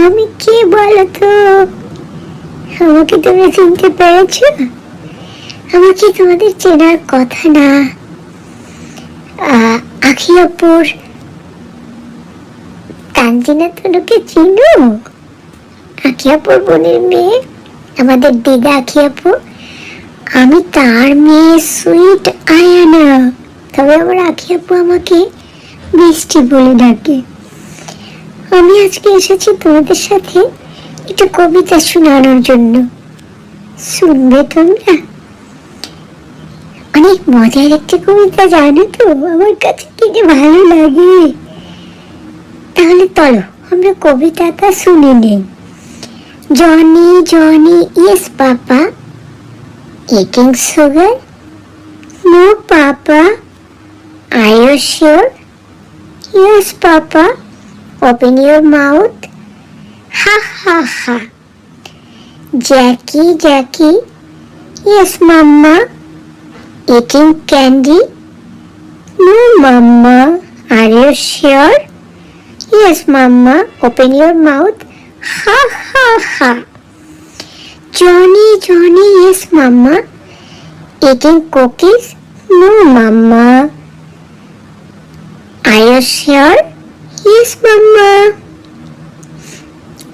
আমি কে বলো তো আমাকে তোমরা চিনতে পেরেছ? আমাকে তোমাদের চেনার কথা না। আখি অপুর কাঞ্জিনা তনুকে চিনো? আখি অপুর বোনের মেয়ে, আমাদের দিদা আখি আপু আমি তার মেয়ে সুইট আয়ানা। তবে আমার আখি আপু আমাকে বৃষ্টি বলে ডাকে। আমি আজকে এসেছি তোমাদের সাথে একটু কবিতা শোনানোর জন্য। শুনবে তোমরা? অনেক মজার একটা কবিতা জানো তো? আমার কাছে কি যে ভালো লাগে। তাহলে চলো, আমরা কবিতাটা শুনে নেই। Johnny Johnny, yes papa eating sugar no papa you sure yes papa open your mouth. Ha ha ha. Jackie jackie. Yes mama. Eating candy? No mama. Are you sure? Yes mama. Open your mouth. Ha ha ha. Johnny, Johnny, yes, Mama. Eating cookies? No, Mama. Are you sure? Yes, Mama.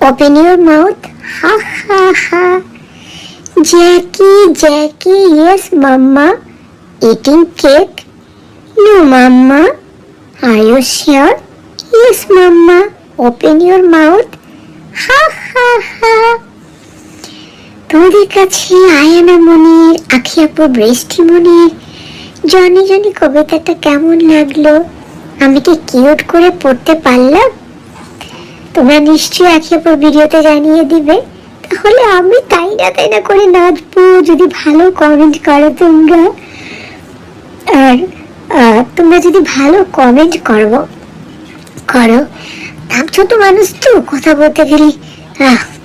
Open your mouth. Ha ha ha. Jackie, Jackie, yes, Mama. Eating cake? No, Mama. Are you sure? Yes, Mama. Open your mouth. Ha ha ha. তোমাদের কাছে Ayana মনির আখিয়াপু বৃষ্টি মনির Johnny Johnny কবিতাটা কেমন লাগল আমি কি cute করে পড়তে পারলাম? তোমরা নিশ্চয়ই আখিয়াপুর ভিডিওতে জানিয়ে দিবে। তাহলে আমি তাই না তাই না করে নাচবো, যদি ভালো কমেন্ট করো তোমরা। আর তোমরা যদি ভালো কমেন্ট করব করো আমি ছোট মানুষ তো, কথা বলতে গেলে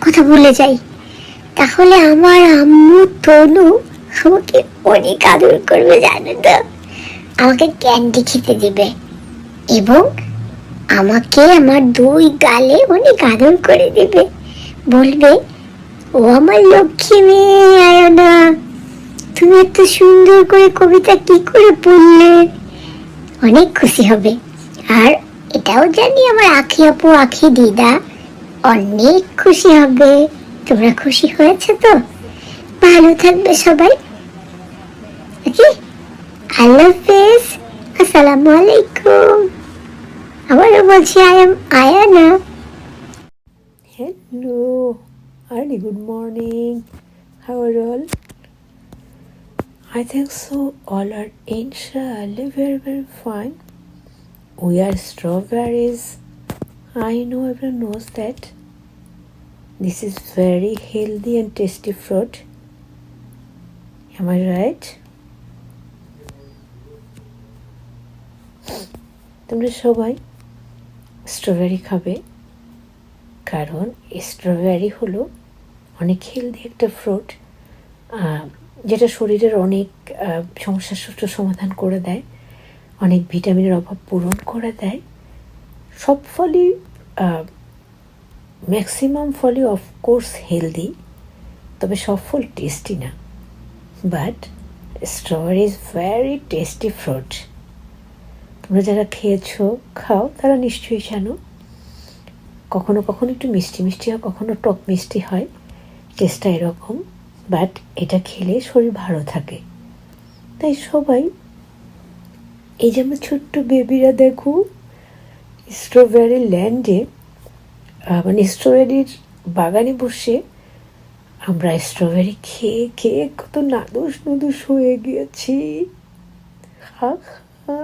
কথা ভুলে যাই। তাহলে আমার আম্মু, তনু, আমাকে অনেক আদর করবে জানো তো। আমাকে ক্যান্ডি খেতে দিবে। এবং আমাকে আমার দুই গালে অনেক আদর করে দেবে। বলবে, ও আমার লক্ষ্মী মেয়ে আয় না তুমি এত সুন্দর করে কবিতা কি করে পড়লে অনেক খুশি হবে। আর এটাও জানি আমার আখি আপু, আখি দিদা অনেক খুশি হবে। তোমরা খুশি হয়েছে তো? ভালো থাকবে সবাই। ওকে? আল্লাহ হাফেজ। আসসালামু আলাইকুম। আবারও বলছি I am Ayana early good morning. How are you all? I think so. All are inshallah very very fine. We are strawberries. I know everyone knows that. This is very healthy and tasty fruit. Am I right? তোমরা সবাই strawberry খাবে। কারণ strawberry হলো অনেক healthy একটা fruit যেটা শরীরের অনেক সমস্যার সুষ্ঠু সমাধান করে দেয়, অনেক ভিটামিনের অভাব পূরণ করে দেয়। সব ফলই ম্যাক্সিমাম ফলই অফকোর্স হেলদি তবে সব ফল টেস্টি না। But strawberry is very tasty fruit তোমরা যারা খেয়েছো, খাও, তারা নিশ্চয়ই জানো, কখনো কখনো একটু মিষ্টি মিষ্টি হয়, কখনো টক মিষ্টি হয়, টেস্টটা এরকম বাট এটা খেলে শরীর ভালো থাকে। তাই সবাই, এই যে আমার ছোট্ট বেবিরা দেখো স্ট্রবেরি ল্যান্ডে মানে স্ট্রবেরির বাগানে বসে আমরা স্ট্রবেরি খেয়ে খেয়ে কত নাদুস নুদুস হয়ে গিয়েছি। হা হা।